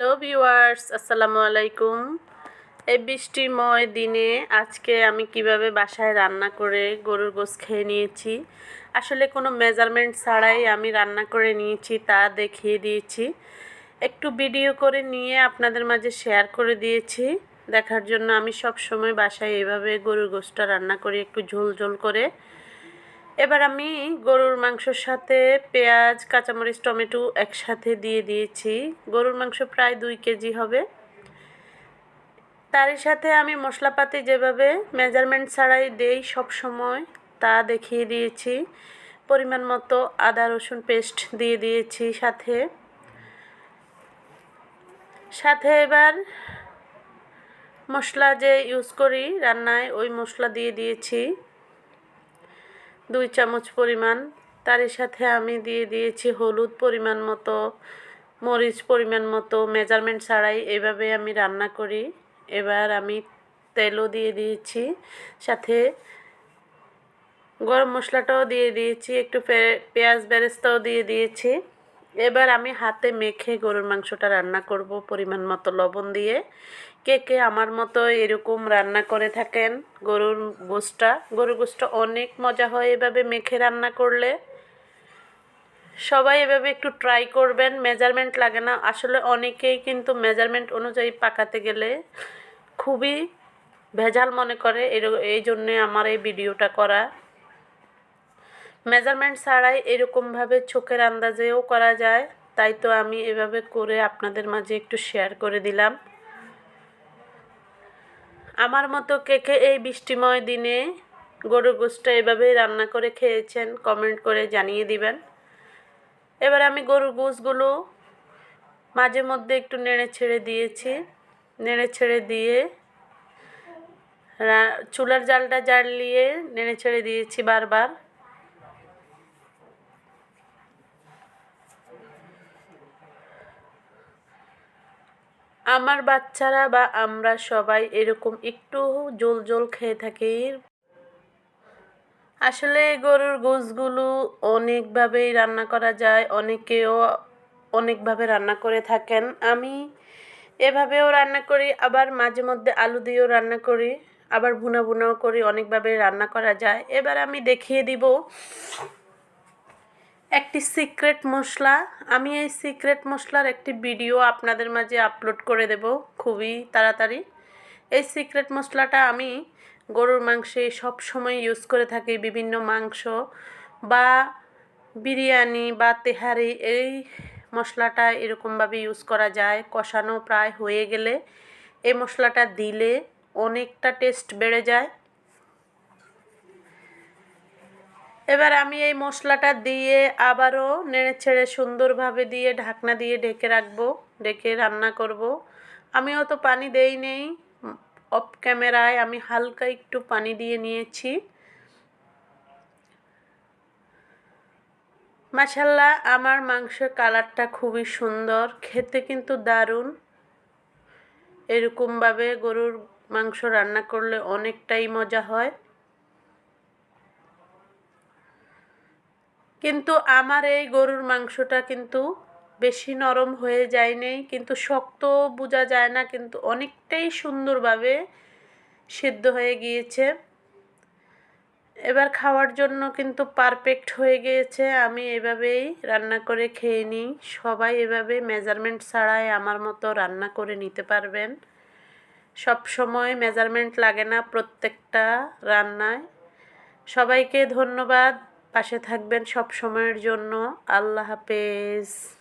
Hello viewers, আসসালামু আলাইকুম। এই বৃষ্টিময় দিনে আজকে আমি কীভাবে বাসায় রান্না করে গরুর গোস খেয়ে নিয়েছি, আসলে কোনো মেজারমেন্ট ছাড়াই আমি রান্না করে নিয়েছি তা দেখিয়ে দিয়েছি। একটু ভিডিও করে নিয়ে আপনাদের মাঝে শেয়ার করে দিয়েছি। দেখার জন্য আমি সব সময় বাসায় এভাবে গরুর গোসটা রান্না করি, একটু ঝোল ঝোল করে। এবার আমি গরুর মাংসর সাথে পেঁয়াজ, কাঁচামরিচ, টমেটো একসাথে দিয়ে দিয়েছি। গরুর মাংস প্রায় দুই কেজি হবে। তারই সাথে আমি মশলাপাতি যেভাবে মেজারমেন্ট ছাড়াই দেই সব সময়, তা দেখিয়ে দিয়েছি। পরিমাণ মতো আদা, রসুন পেস্ট দিয়ে দিয়েছি সাথে। সাথে এবার মশলা যে ইউজ করি রান্নায়, ওই মশলা দিয়ে দিয়েছি। দুই চামচ পরিমাণ। তারই সাথে আমি দিয়ে দিয়েছি হলুদ পরিমাণ মতো, মরিচ পরিমাণ মতো, মেজারমেন্ট ছাড়াই এভাবে আমি রান্না করি। এবার আমি তেলও দিয়ে দিয়েছি, সাথে গরম মশলাটাও দিয়ে দিয়েছি, একটু পেঁয়াজ বেরেস্তাও দিয়ে দিয়েছি। এবার আমি হাতে মেখে গরুর মাংসটা রান্না করব পরিমাণ মতো লবণ দিয়ে। কে কে আমার মতো এরকম রান্না করে থাকেন গরুর গোষ্ঠটা গরুর গোষ্ঠটা অনেক মজা হয় এভাবে মেখে রান্না করলে। সবাই এভাবে একটু ট্রাই করবেন মেজারমেন্ট লাগে না। আসলে অনেকেই কিন্তু মেজারমেন্ট অনুযায়ী পাকাতে গেলে খুবই ভেজাল মনে করে। এই জন্যে আমার এই ভিডিওটা করা। মেজারমেন্ট ছাড়াই এরকমভাবে চোখের আন্দাজেও করা যায়। তাই তো আমি এভাবে করে আপনাদের মাঝে একটু শেয়ার করে দিলাম। আমার মতো কে কে এই বৃষ্টিময় দিনে গরুর গোষ্ঠটা এভাবেই রান্না করে খেয়েছেন কমেন্ট করে জানিয়ে দিবেন। এবার আমি গরুর গোশগুলো মাঝে মধ্যে একটু নেড়ে ছেড়ে দিয়েছি। নেড়ে ছেড়ে দিয়ে চুলার জালটা জ্বালিয়ে নেড়ে ছেড়ে দিয়েছি বারবার। আমার বাচ্চারা বা আমরা সবাই এরকম একটু জোল জোল খেয়ে থাকি। আসলে গরুর গোশগুলো অনেকভাবেই রান্না করা যায়, অনেকেও অনেকভাবে রান্না করে থাকেন। আমি এভাবেও রান্না করি, আবার মাঝে মধ্যে আলু দিয়েও রান্না করি, আবার ভুনা ভুনাও করি অনেকভাবে রান্না করা যায়। এবার আমি দেখিয়ে দিব একটি সিক্রেট মশলা। আমি এই সিক্রেট মশলার একটি ভিডিও আপনাদের মাঝে আপলোড করে দেব খুবই তাড়াতাড়ি। এই সিক্রেট মশলাটা আমি গরুর মাংসে সব সময় ইউজ করে থাকি বিভিন্ন মাংস বা বিরিয়ানি বা তেহারি। এই মশলাটা এরকমভাবে ইউজ করা যায়। কষানো প্রায় হয়ে গেলে এই মশলাটা দিলে অনেকটা টেস্ট বেড়ে যায়। এবার আমি এই মশলাটা দিয়ে আবারও নেড়ে ছেড়ে সুন্দরভাবে দিয়ে ঢাকনা দিয়ে ঢেকে রাখব, ঢেকে রান্না করব। আমি অত পানি দেই নেই, অফ ক্যামেরায় আমি হালকা একটু পানি দিয়ে নিয়েছি। মাসাল্লাহ আমার মাংসের কালারটা খুবই সুন্দর, খেতে কিন্তু দারুণ। এরকমভাবে গরুর মাংস রান্না করলে অনেকটাই মজা হয়। কিন্তু আমার এই গরুর মাংসটা কিন্তু বেশি নরম হয়ে যায় নেই, কিন্তু শক্ত বোঝা যায় না, কিন্তু অনেকটাই সুন্দরভাবে সিদ্ধ হয়ে গিয়েছে। এবার খাওয়ার জন্য কিন্তু পারফেক্ট হয়ে গিয়েছে, আমি এভাবেই রান্না করে খেয়ে নিই। সবাই এভাবে মেজারমেন্ট ছাড়াই আমার মতো রান্না করে নিতে পারবেন। সব সময় মেজারমেন্ট লাগে না প্রত্যেকটা রান্নায়। সবাইকে ধন্যবাদ পাশে থাকবেন সব সময়ের জন্য। আল্লাহ হাফেজ।